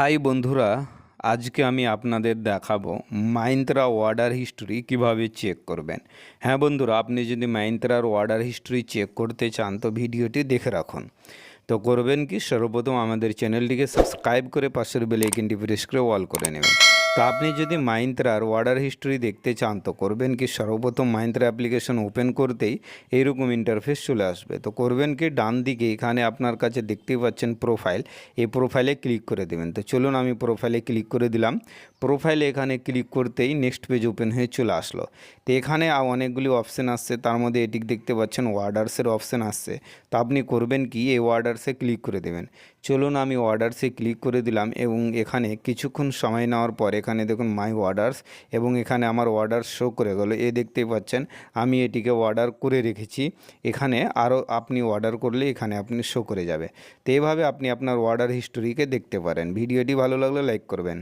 High বন্ধুরা, আজকে আমি আপনাদের দেখাবো মাইন্ত্রা অর্ডার হিস্ট্রি কীভাবে চেক করবেন। হ্যাঁ বন্ধুরা, আপনি যদি মাইন্ত্রার অর্ডার হিস্ট্রি চেক করতে চান, তো ভিডিওটি দেখে রাখুন। তো করবেন কি? সর্বপ্রথম আমাদের চ্যানেলটিকে সাবস্ক্রাইব করে পাশের বেলাইকিনটি প্রেস করে অল করে নেবেন। তো আপনি যদি মাইন্ত্রার অর্ডার হিস্টোরি দেখতে চান, তো করবেন কি? সর্বপ্রথম মাইন্ত্রা অ্যাপ্লিকেশন ওপেন করতেই এইরকম ইন্টারফেস চলে আসবে। তো করবেন কি? ডান দিকে এখানে আপনার কাছে দেখতেই পাচ্ছেন প্রোফাইল এই প্রোফাইলে ক্লিক করে দেবেন। তো চলুন আমি প্রোফাইলে ক্লিক করে দিলাম। প্রোফাইলে এখানে ক্লিক করতেই নেক্সট পেজ ওপেন হয়ে চলে আসলো। তো এখানে অনেকগুলি অপশান আসছে। তার মধ্যে এটি দেখতে পাচ্ছেন ওয়ার্ডার্সের অপশান আসছে। তো আপনি করবেন কি? এই ওয়ার্ডার্সে ক্লিক করে দেবেন। চলুন আমি অর্ডারসে ক্লিক করে দিলাম এবং এখানে কিছুক্ষণ সময় নেওয়ার পর এখানে দেখুন মাই অর্ডার্স এবং এখানে আমার অর্ডার শো করে গেলো। এ দেখতেই পাচ্ছেন, আমি এটিকে অর্ডার করে রেখেছি। এখানে আরও আপনি অর্ডার করলে এখানে আপনি শো করে যাবে। তো এইভাবে আপনি আপনার অর্ডার হিস্টোরিকে দেখতে পারেন। ভিডিওটি ভালো লাগলে লাইক করবেন।